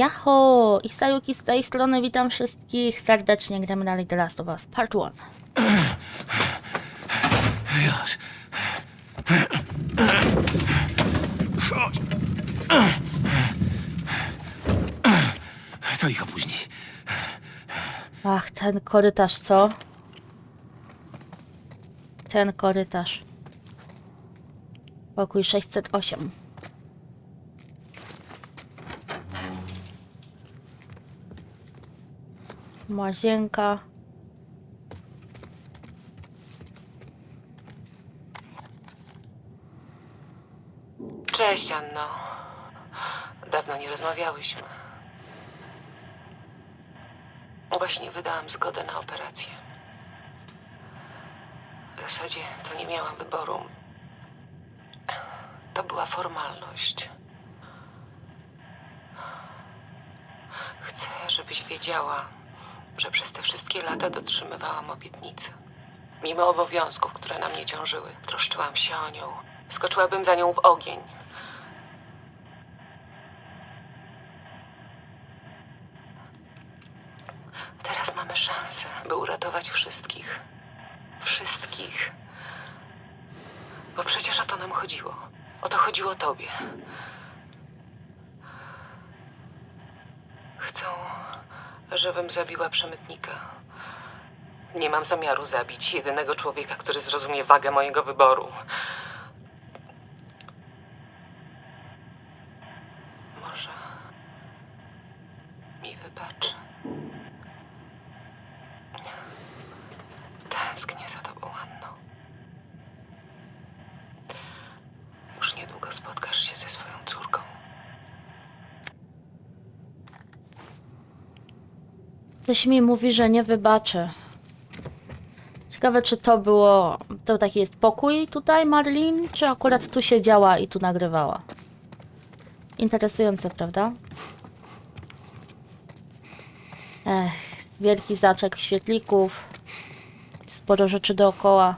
Jaho! I Sayuki z tej strony, witam wszystkich serdecznie. Gramy dalej The Last of Us Part 1. Już. Chodź. To ich opóźni. Ach, ten korytarz, co? Ten korytarz. Pokój 608. Łazienka. Cześć, Anno. Dawno nie rozmawiałyśmy. Właśnie wydałam zgodę na operację. W zasadzie to nie miałam wyboru. To była formalność. Chcę, żebyś wiedziała, że przez te wszystkie lata dotrzymywałam obietnicy. Mimo obowiązków, które na mnie ciążyły, troszczyłam się o nią. Skoczyłabym za nią w ogień. Teraz mamy szansę, by uratować wszystkich. Wszystkich. Bo przecież o to nam chodziło. O to chodziło tobie. Chcą, żebym zabiła przemytnika. Nie mam zamiaru zabić jedynego człowieka, który zrozumie wagę mojego wyboru. Może mi wybaczy. Tęsknię za tobą, Anno. Już niedługo spotkasz się ze swoją córką. Ktoś mi mówi, że nie wybaczy. Ciekawe, czy to było. To taki jest pokój tutaj, Marlin, czy akurat tu siedziała i tu nagrywała? Interesujące, prawda? Ech, wielki znaczek świetlików. Sporo rzeczy dookoła.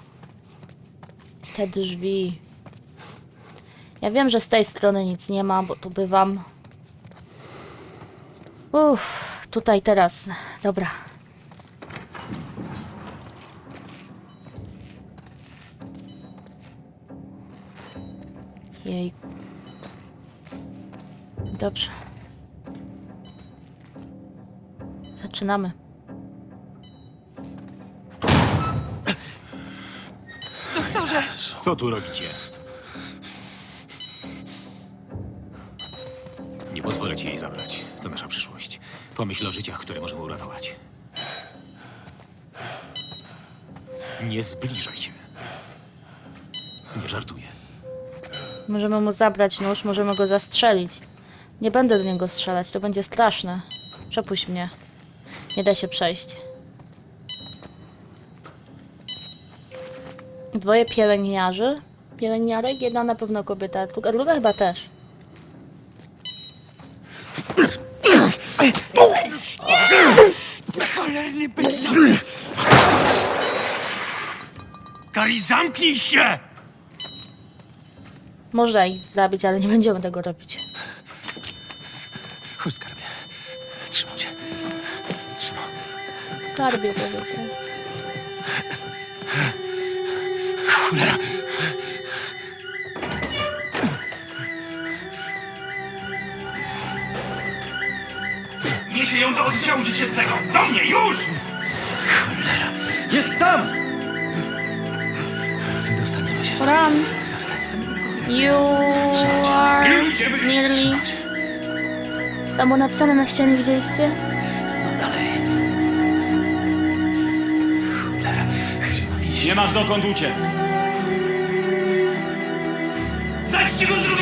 Te drzwi. Ja wiem, że z tej strony nic nie ma, bo tu bywam. Uff, tutaj teraz. Dobra. Jej. Dobrze. Zaczynamy. Co tu robicie? Nie pozwolę ci jej zabrać. Pomyśl o życiach, które możemy uratować. Nie zbliżaj się. Nie żartuję. Możemy mu zabrać nóż, możemy go zastrzelić. Nie będę do niego strzelać, to będzie straszne. Przepuść mnie. Nie da się przejść. Dwoje pielęgniarzy. Pielęgniarek, jedna na pewno kobieta, druga, druga chyba też. Cholerny bydlak! Kari, zamknij się! Można ich zabić, ale nie będziemy tego robić. Chodź, skarbie. Trzymam cię. Trzymam. Skarbie powiedział. Cholera! Ją do oddziału dziecięcego! Do mnie, już! Jest tam! Wydostaniemy się stąd. Run! Wydostaniemy. You are nearly... Tam było napisane na ścianie, widzieliście? No dalej. Cholera. Gdzie mam iść? Nie masz dokąd uciec! Zajdźcie go z drugiej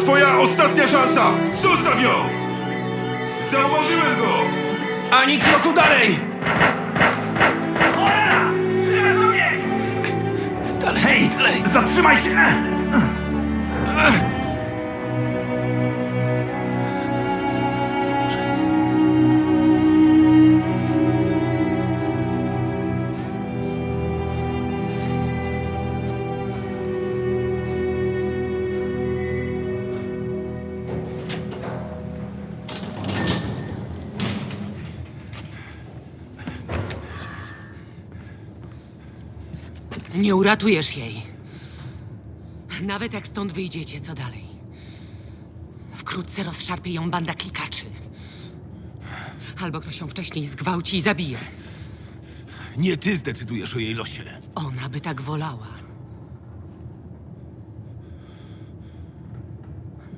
twoja ostatnia szansa! Zostaw ją! Zauważyłem go! Ani kroku dalej! Cholera! Trzymaj sobie! Dalej, Hej, dalej! zatrzymaj się! Nie uratujesz jej. Nawet jak stąd wyjdziecie, co dalej? Wkrótce rozszarpie ją banda klikaczy. Albo ktoś ją wcześniej zgwałci i zabije. Nie ty zdecydujesz o jej losie. Ona by tak wolała.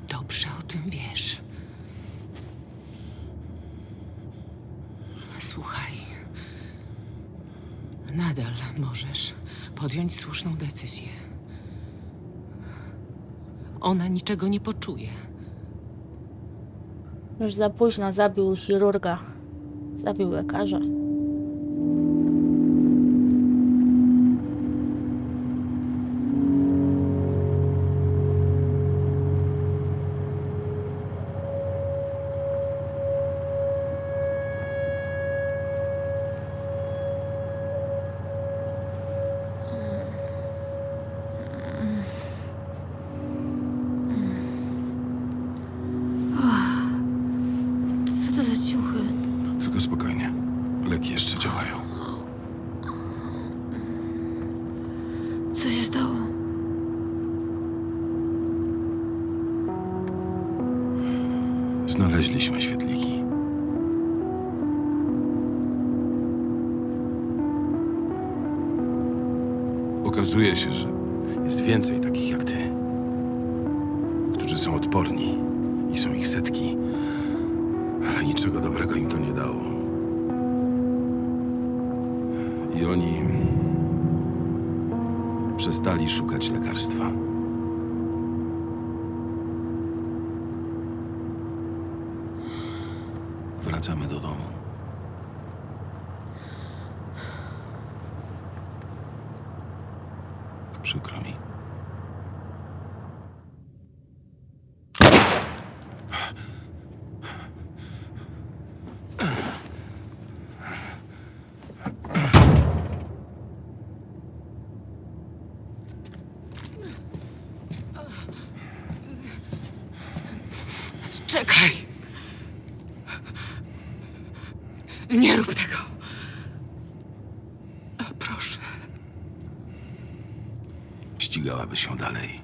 Dobrze o tym wiesz. Słuchaj. Nadal możesz podjąć słuszną decyzję. Ona niczego nie poczuje. Już za późno zabił chirurga. Zabił lekarza. Okazuje się, że jest więcej takich jak ty, którzy są odporni i są ich setki, ale niczego dobrego im to nie dało. I oni przestali szukać lekarstwa. Wracamy do domu. Przykro mi. Czekaj! Nie rób tego! Proszę. Ścigałaby się dalej.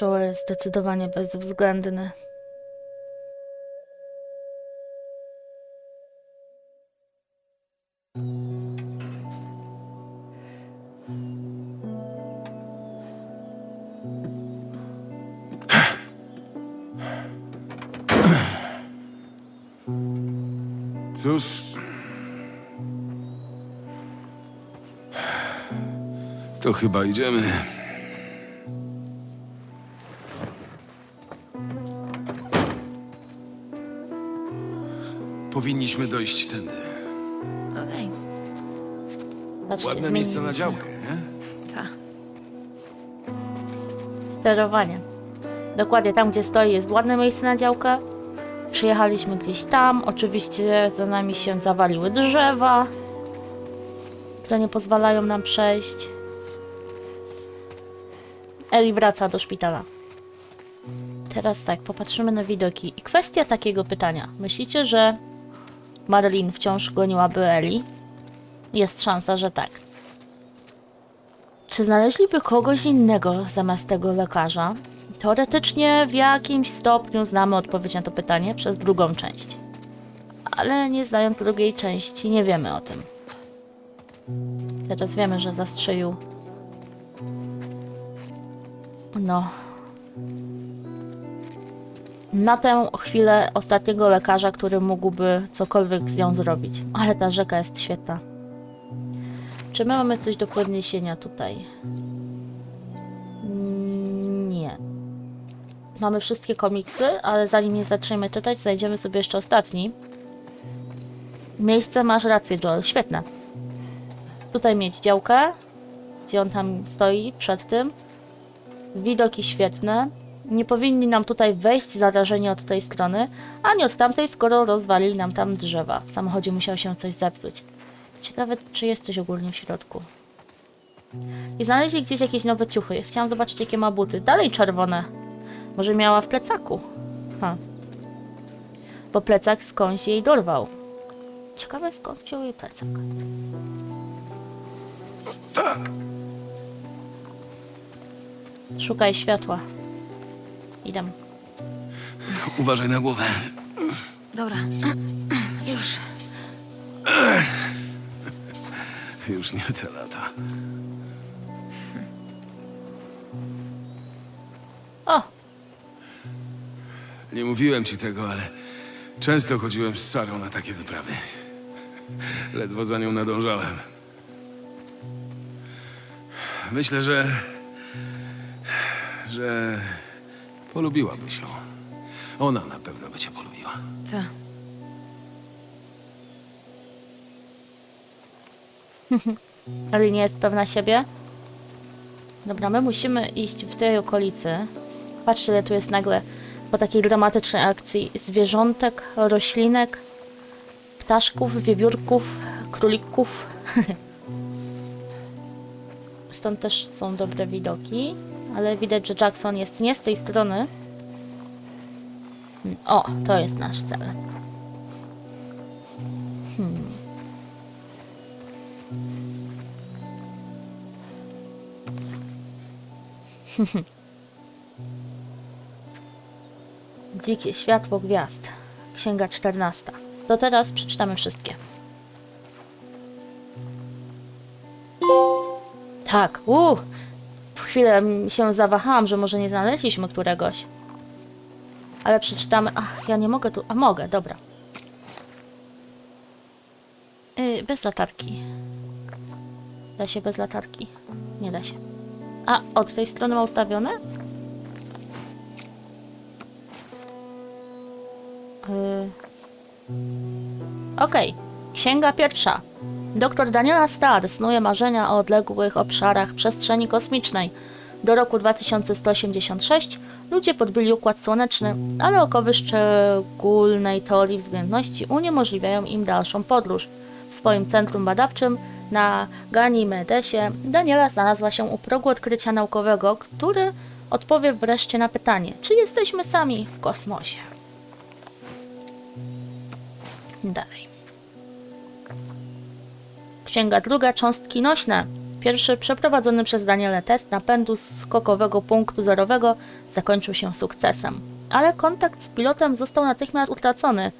Joe jest zdecydowanie bezwzględny. To chyba idziemy. Powinniśmy dojść tędy. Okej. Patrzcie, Ładne miejsce na działkę, nie? Sterowanie. Dokładnie tam, gdzie stoi, jest ładne miejsce na działkę. Przyjechaliśmy gdzieś tam. Oczywiście za nami się zawaliły drzewa, które nie pozwalają nam przejść. Eli wraca do szpitala. Teraz tak, popatrzymy na widoki. I kwestia takiego pytania. Myślicie, że Marilyn wciąż goniłaby Eli? Jest szansa, że tak. Czy znaleźliby kogoś innego zamiast tego lekarza? Teoretycznie w jakimś stopniu znamy odpowiedź na to pytanie przez drugą część. Ale nie znając drugiej części, nie wiemy o tym. Teraz wiemy, że zastrzelił. No. Na tę chwilę ostatniego lekarza, który mógłby cokolwiek z nią zrobić. Ale ta rzeka jest świetna. Czy my mamy coś do podniesienia tutaj? Nie. Mamy wszystkie komiksy, ale zanim je zaczniemy czytać, znajdziemy sobie jeszcze ostatni. Miejsce, masz rację, Joel, świetne. Tutaj mieć działkę, gdzie on tam stoi przed tym. Widoki świetne. Nie powinni nam tutaj wejść zarażeni od tej strony, ani od tamtej, skoro rozwalili nam tam drzewa. W samochodzie musiało się coś zepsuć. Ciekawe, czy jest coś ogólnie w środku. I znaleźli gdzieś jakieś nowe ciuchy. Chciałam zobaczyć, jakie ma buty. Dalej czerwone. Może miała w plecaku. Ha. bo plecak skądś jej dorwał. Ciekawe skąd wziął jej plecak. Tak. Szukaj światła. Idę. Uważaj na głowę. Dobra. Już. Już nie te lata. O! Nie mówiłem ci tego, ale często chodziłem z Sarą na takie wyprawy. Ledwo za nią nadążałem. Myślę, że. Że. polubiłabyś ją. Ona na pewno by cię polubiła. Co? Ale nie jest pewna siebie? Dobra, my musimy iść w tej okolicy. Patrzcie, ile tu jest nagle po takiej dramatycznej akcji zwierzątek, roślinek, ptaszków, wiewiórków, królików. Stąd też są dobre widoki, ale widać, że Jackson jest nie z tej strony. O, to jest nasz cel. Dzikie światło gwiazd. Księga 14. To teraz przeczytamy wszystkie. Tak, uuu. Chwilę się zawahałam, że może nie znaleźliśmy któregoś. Ale przeczytamy. Ach, ja nie mogę tu. A mogę, dobra. Yy, bez latarki. Da się bez latarki? Nie da się. A od tej strony ma ustawione? Yy. Okej. Księga pierwsza. Doktor Daniela Starr snuje marzenia o odległych obszarach przestrzeni kosmicznej. Do roku 2186 ludzie podbyli Układ Słoneczny, ale okowy szczególnej teorii względności uniemożliwiają im dalszą podróż. W swoim centrum badawczym na Ganimedesie Daniela znalazła się u progu odkrycia naukowego, który odpowie wreszcie na pytanie, czy jesteśmy sami w kosmosie. Dalej. Księga druga, cząstki nośne. Pierwszy przeprowadzony przez Danielę test napędu skokowego punktu zerowego zakończył się sukcesem, ale kontakt z pilotem został natychmiast utracony.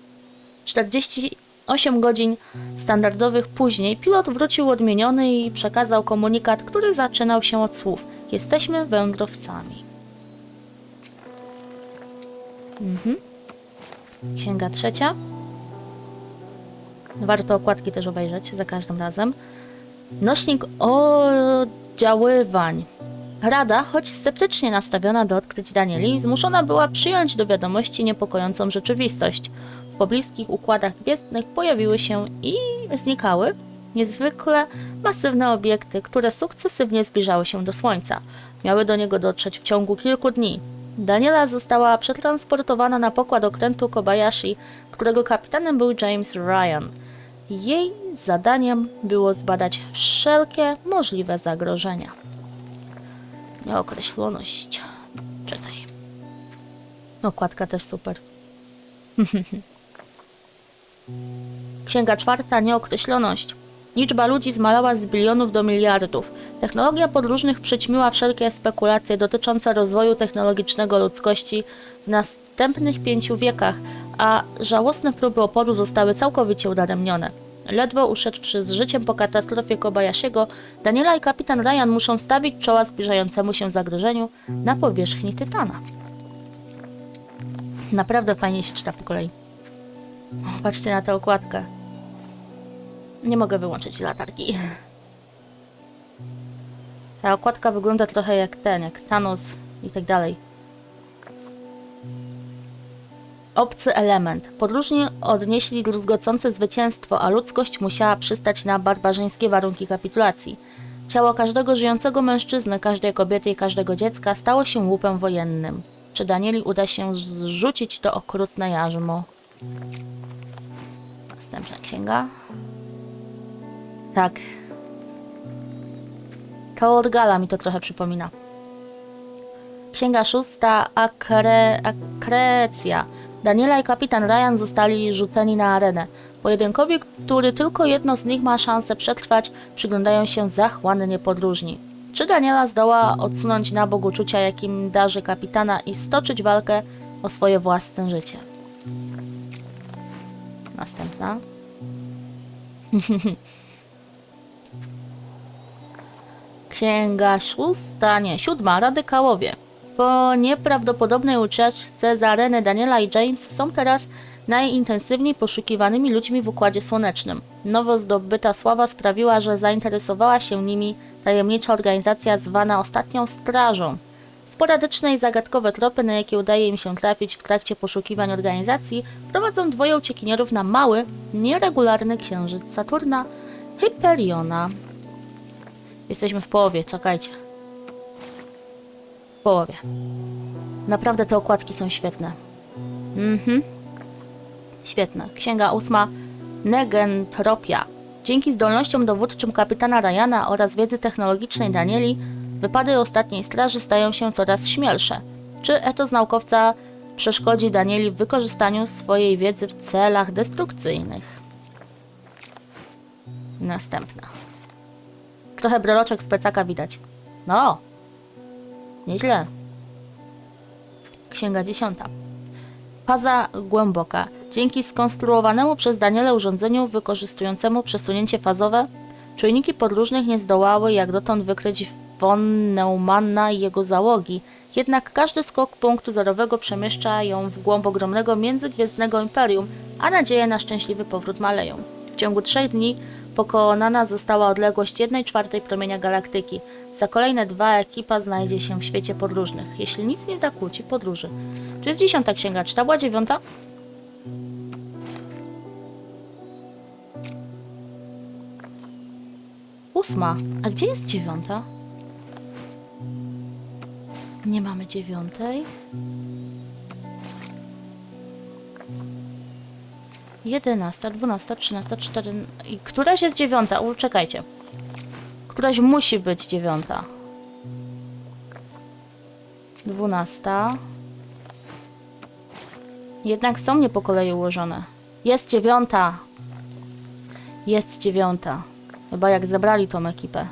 48 godzin standardowych później pilot wrócił odmieniony i przekazał komunikat, który zaczynał się od słów: Jesteśmy wędrowcami. Mhm. Księga trzecia. Warto okładki też obejrzeć za każdym razem. Nośnik oddziaływań. Rada, choć sceptycznie nastawiona do odkryć Danieli, zmuszona była przyjąć do wiadomości niepokojącą rzeczywistość. W pobliskich układach gwiezdnych pojawiły się i znikały niezwykle masywne obiekty, które sukcesywnie zbliżały się do Słońca. Miały do niego dotrzeć w ciągu kilku dni. Daniela została przetransportowana na pokład okrętu Kobayashi, którego kapitanem był James Ryan. Jej zadaniem było zbadać wszelkie możliwe zagrożenia. Nieokreśloność. Czytaj. Okładka też super. Księga czwarta. Nieokreśloność. Liczba ludzi zmalała z bilionów do miliardów. Technologia podróżnych przyćmiła wszelkie spekulacje dotyczące rozwoju technologicznego ludzkości w następnych pięciu wiekach, a żałosne próby oporu zostały całkowicie udaremnione. Ledwo uszedłszy z życiem po katastrofie Kobayashiego, Daniela i kapitan Ryan muszą stawić czoła zbliżającemu się zagrożeniu na powierzchni Tytana. Naprawdę fajnie się czyta po kolei. Patrzcie na tę okładkę. Nie mogę wyłączyć latarki. Ta okładka wygląda trochę jak ten, jak Thanos i tak dalej. Obcy element. Podróżni odnieśli druzgocące zwycięstwo, a ludzkość musiała przystać na barbarzyńskie warunki kapitulacji. Ciało każdego żyjącego mężczyzny, każdej kobiety i każdego dziecka stało się łupem wojennym. Czy Danieli uda się zrzucić to okrutne jarzmo? Następna księga. Tak. Kaorgala mi to trochę przypomina. Księga szósta, akre, akrecja. Daniela i kapitan Ryan zostali rzuceni na arenę. Pojedynkowi, który tylko jedno z nich ma szansę przetrwać, przyglądają się zachłannie podróżni. Czy Daniela zdoła odsunąć na bok uczucia, jakim darzy kapitana i stoczyć walkę o swoje własne życie? Następna. Księga szósta, nie, siódma, radykałowie. Po nieprawdopodobnej ucieczce z areny Daniela i James są teraz najintensywniej poszukiwanymi ludźmi w Układzie Słonecznym. Nowo zdobyta sława sprawiła, że zainteresowała się nimi tajemnicza organizacja zwana Ostatnią Strażą. Sporadyczne i zagadkowe tropy, na jakie udaje im się trafić w trakcie poszukiwań organizacji, prowadzą dwoje uciekinierów na mały, nieregularny księżyc Saturna, Hyperiona. Jesteśmy w połowie, czekajcie. Połowie. Naprawdę te okładki są świetne. Mhm. Świetne. Księga ósma. Negentropia. Dzięki zdolnościom dowódczym kapitana Ryana oraz wiedzy technologicznej Danieli, wypady ostatniej straży stają się coraz śmielsze. Czy etos naukowca przeszkodzi Danieli w wykorzystaniu swojej wiedzy w celach destrukcyjnych? Następna. Trochę breloczek z plecaka widać. No. Nieźle. Księga dziesiąta. Faza głęboka. Dzięki skonstruowanemu przez Daniela urządzeniu wykorzystującemu przesunięcie fazowe, czujniki podróżnych nie zdołały jak dotąd wykryć von Neumanna i jego załogi, jednak każdy skok punktu zerowego przemieszcza ją w głąb ogromnego międzygwiezdnego imperium, a nadzieje na szczęśliwy powrót maleją. W ciągu trzech dni pokonana została odległość 1 czwartej promienia galaktyki. Za kolejne dwa ekipa znajdzie się w świecie podróżnych, jeśli nic nie zakłóci podróży. To jest dziesiąta księga, czy ta była dziewiąta? Ósma. A gdzie jest dziewiąta? Nie mamy dziewiątej. Jedenasta, dwunasta, trzynasta, cztery... I któraś jest dziewiąta? U. Któraś musi być dziewiąta. Dwunasta. Jednak są nie po kolei ułożone. Jest dziewiąta. Jest dziewiąta. Chyba jak zebrali tą ekipę.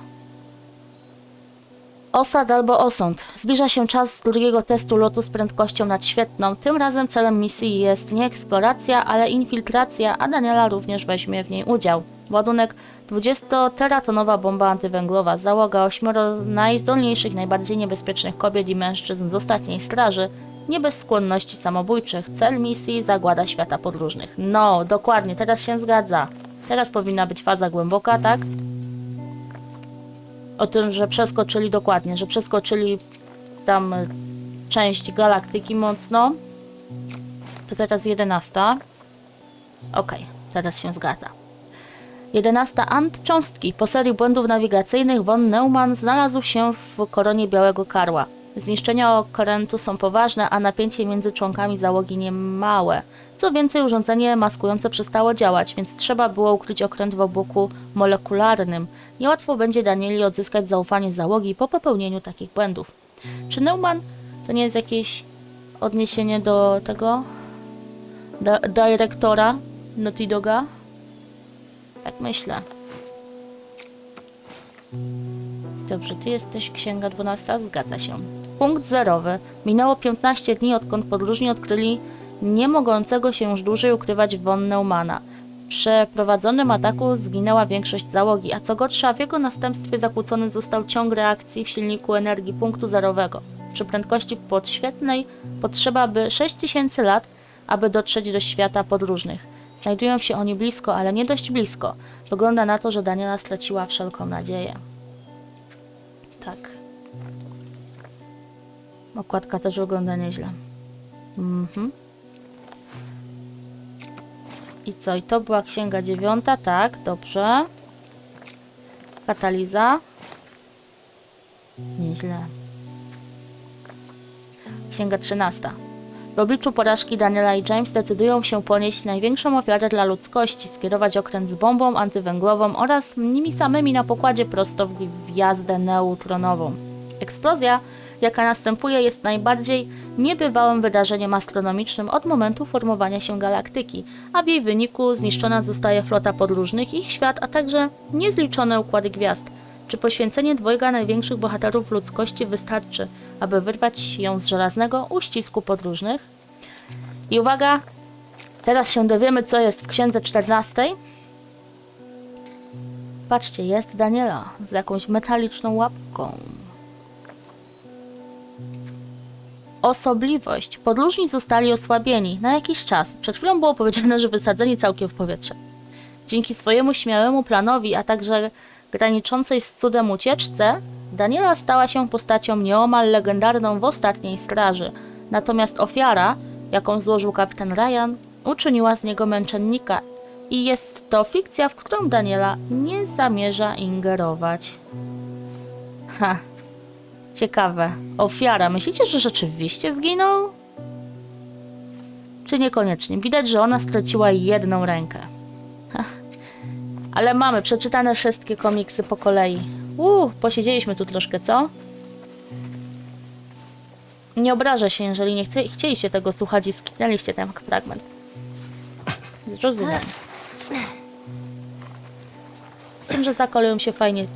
Osad albo osąd. Zbliża się czas drugiego testu lotu z prędkością nadświetną. Tym razem celem misji jest nie eksploracja, ale infiltracja, a Daniela również weźmie w niej udział. Ładunek 20-teratonowa bomba antywęglowa, załoga ośmioro najzdolniejszych, najbardziej niebezpiecznych kobiet i mężczyzn z ostatniej straży, nie bez skłonności samobójczych. Cel misji zagłada świata podróżnych. No, dokładnie, teraz się zgadza. Teraz powinna być faza głęboka, tak? O tym, że przeskoczyli dokładnie, że przeskoczyli tam część galaktyki mocno. To teraz jedenasta. Okej, teraz się zgadza. Jedenasta Ant cząstki. Po serii błędów nawigacyjnych von Neumann znalazł się w koronie Białego Karła. Zniszczenia okrętu są poważne, a napięcie między członkami załogi niemałe. Co więcej, urządzenie maskujące przestało działać, więc trzeba było ukryć okręt w obłoku molekularnym. Niełatwo będzie Danieli odzyskać zaufanie załogi po popełnieniu takich błędów. Czy Neumann to nie jest jakieś odniesienie do tego? Dyrektora Naughty Doga? Tak myślę. Dobrze, ty jesteś księga 12, zgadza się. Punkt zerowy. Minęło 15 dni, odkąd podróżni odkryli nie mogącego się już dłużej ukrywać von Neumana. W przeprowadzonym ataku zginęła większość załogi, a co gorsza, w jego następstwie zakłócony został ciąg reakcji w silniku energii punktu zerowego. Przy prędkości podświetnej potrzeba by 6000 lat, aby dotrzeć do świata podróżnych. Znajdują się oni blisko, ale nie dość blisko. Wygląda na to, że Daniela straciła wszelką nadzieję. Tak. Okładka też wygląda nieźle. Mhm. I co? I to była księga dziewiąta, tak, dobrze. Kataliza. Nieźle. Księga trzynasta. W obliczu porażki Daniela i James decydują się ponieść największą ofiarę dla ludzkości, skierować okręt z bombą antywęglową oraz nimi samymi na pokładzie prosto w gwiazdę neutronową. Eksplozja jaka następuje, jest najbardziej niebywałym wydarzeniem astronomicznym od momentu formowania się galaktyki, a w jej wyniku zniszczona zostaje flota podróżnych, ich świat, a także niezliczone układy gwiazd. Czy poświęcenie dwojga największych bohaterów ludzkości wystarczy, aby wyrwać ją z żelaznego uścisku podróżnych? I uwaga, teraz się dowiemy, co jest w księdze 14. Patrzcie, jest Daniela z jakąś metaliczną łapką. Osobliwość. Podróżni zostali osłabieni na jakiś czas. Przed chwilą było powiedziane, że wysadzeni całkiem w powietrze. Dzięki swojemu śmiałemu planowi, a także graniczącej z cudem ucieczce, Daniela stała się postacią nieomal legendarną w ostatniej straży. Natomiast ofiara, jaką złożył kapitan Ryan, uczyniła z niego męczennika. I jest to fikcja, w którą Daniela nie zamierza ingerować. Ha, ciekawe. Ofiara, myślicie, że rzeczywiście zginął? Czy niekoniecznie? Widać, że ona straciła jedną rękę. Ale mamy przeczytane wszystkie komiksy po kolei. Uuu, posiedzieliśmy tu troszkę, co? Nie obrażę się, jeżeli nie chce, chcieliście tego słuchać i skipnęliście ten fragment. Zrozumiem. Z tym, że zakoleją się fajnie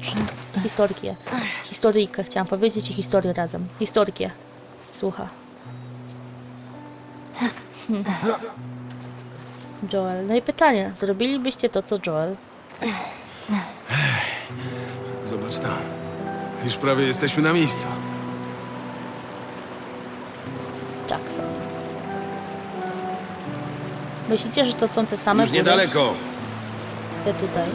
historię. Historyjkę chciałam powiedzieć i historię razem. Historię. Słucha. Hmm. Joel. No i pytanie, zrobilibyście to, co Joel? Zobacz tam. Już prawie jesteśmy na miejscu. Jackson. Myślicie, że to są te same Już góry? niedaleko. Te tutaj.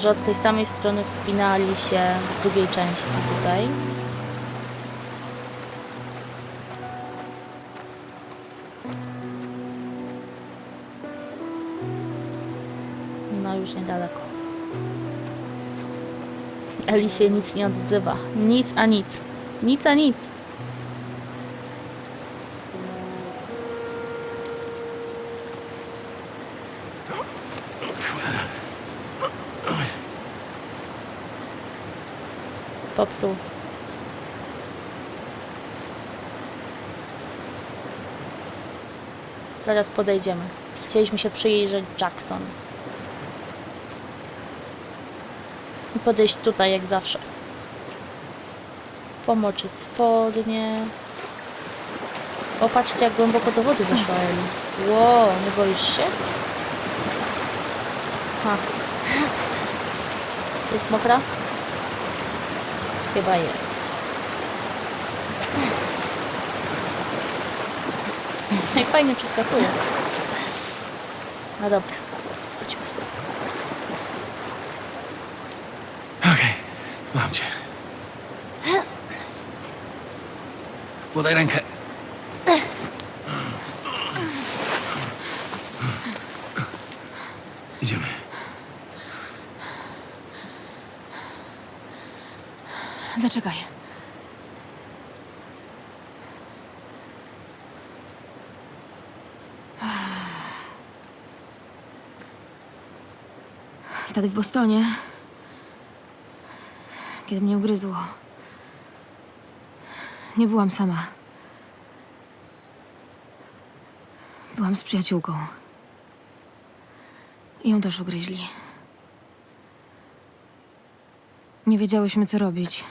Że od tej samej strony wspinali się w drugiej części tutaj. No już niedaleko. Eli się nic nie odzywa. Nic a nic. Nic a nic. Popsuł. Zaraz podejdziemy. Chcieliśmy się przyjrzeć Jackson. I podejść tutaj jak zawsze. Pomoczyć spodnie. O, patrzcie jak głęboko do wody weszła Eli. Wow, nie boisz się? Ha. Jest mokra? Chyba jest. Jak fajnie przeskakuje. No dobra, chodźmy. Okej, mam cię. Podaj rękę. Zaczekaj. Wtedy w Bostonie, kiedy mnie ugryzło, nie byłam sama. Byłam z przyjaciółką. I ją też ugryźli. Nie wiedziałyśmy, co robić.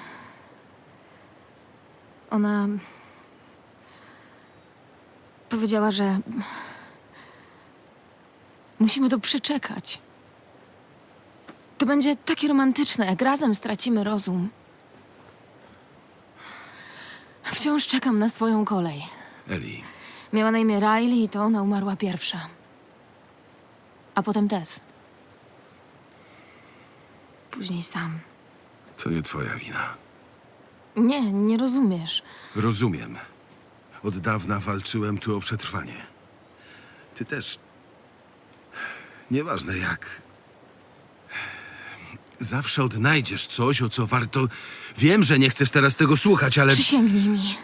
Ona powiedziała, że musimy to przeczekać. To będzie takie romantyczne, jak razem stracimy rozum. Wciąż czekam na swoją kolej. Eli, Miała na imię Riley i to ona umarła pierwsza. A potem Tess. Później sam. to nie twoja wina. Nie, nie rozumiesz. Rozumiem. Od dawna walczyłem tu o przetrwanie. Ty też. Nieważne jak. Zawsze odnajdziesz coś, o co warto. Wiem, że nie chcesz teraz tego słuchać, ale. Przysięgnij mi.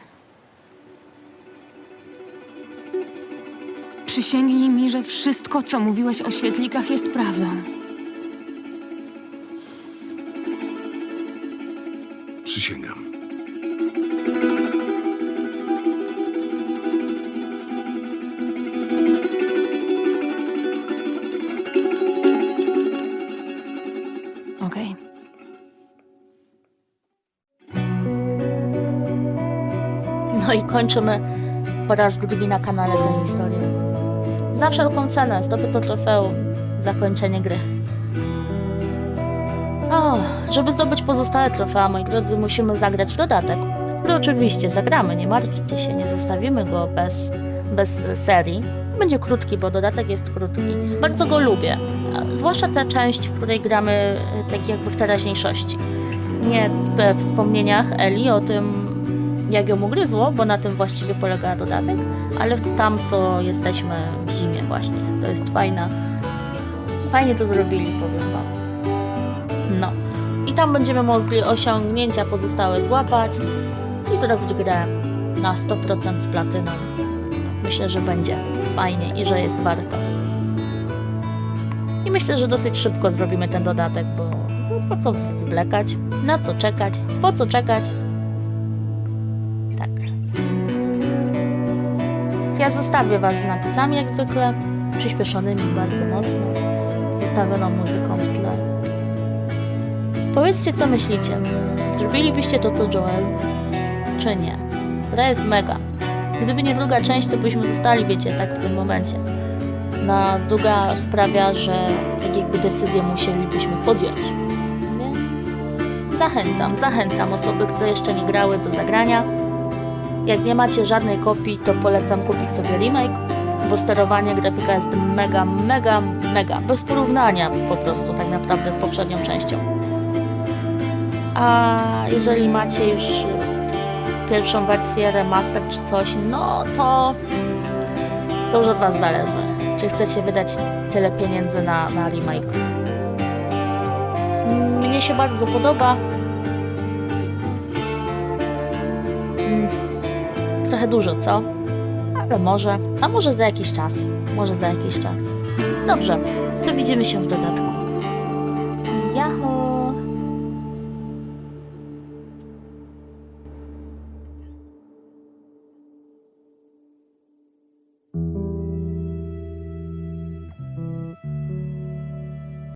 Przysięgnij mi, że wszystko, co mówiłeś o świetlikach, jest prawdą. Przysięgam. Kończymy po raz drugi na kanale tę historię. Za wszelką cenę zdobyto trofeum. Zakończenie gry. O, żeby zdobyć pozostałe trofea, moi drodzy, musimy zagrać w dodatek. No oczywiście zagramy, nie martwcie się, nie zostawimy go bez, bez serii. Będzie krótki, bo dodatek jest krótki. Bardzo go lubię. Zwłaszcza tę część, w której gramy e, tak jakby w teraźniejszości. Nie we wspomnieniach Eli o tym, jak ją ugryzło, bo na tym właściwie polega dodatek, ale tam, co jesteśmy w zimie właśnie. To jest fajna. Fajnie to zrobili, powiem wam. No. I tam będziemy mogli osiągnięcia pozostałe złapać i zrobić grę na 100% z platyną. Myślę, że będzie fajnie i że jest warto. I myślę, że dosyć szybko zrobimy ten dodatek, bo bo po co zwlekać? Na co czekać? Po co czekać? Ja zostawię Was z napisami jak zwykle, przyspieszonymi bardzo mocno, zostawioną muzyką w tle. Powiedzcie, co myślicie. Zrobilibyście to, co Joel, czy nie? Gra jest mega. Gdyby nie druga część, to byśmy zostali, wiecie, tak w tym momencie. No, druga sprawia, że tak jakby decyzję musielibyśmy podjąć. Więc zachęcam, zachęcam osoby, które jeszcze nie grały do zagrania. Jak nie macie żadnej kopii, to polecam kupić sobie remake, bo sterowanie, grafika jest mega, mega, mega, bez porównania po prostu tak naprawdę z poprzednią częścią. A jeżeli macie już y, pierwszą wersję, remaster czy coś, no to to już od Was zależy. Czy chcecie wydać tyle pieniędzy na, na remake? Mnie się bardzo podoba. Trochę dużo, co? Ale może, a może za jakiś czas. Może za jakiś czas. Dobrze, to widzimy się w dodatku.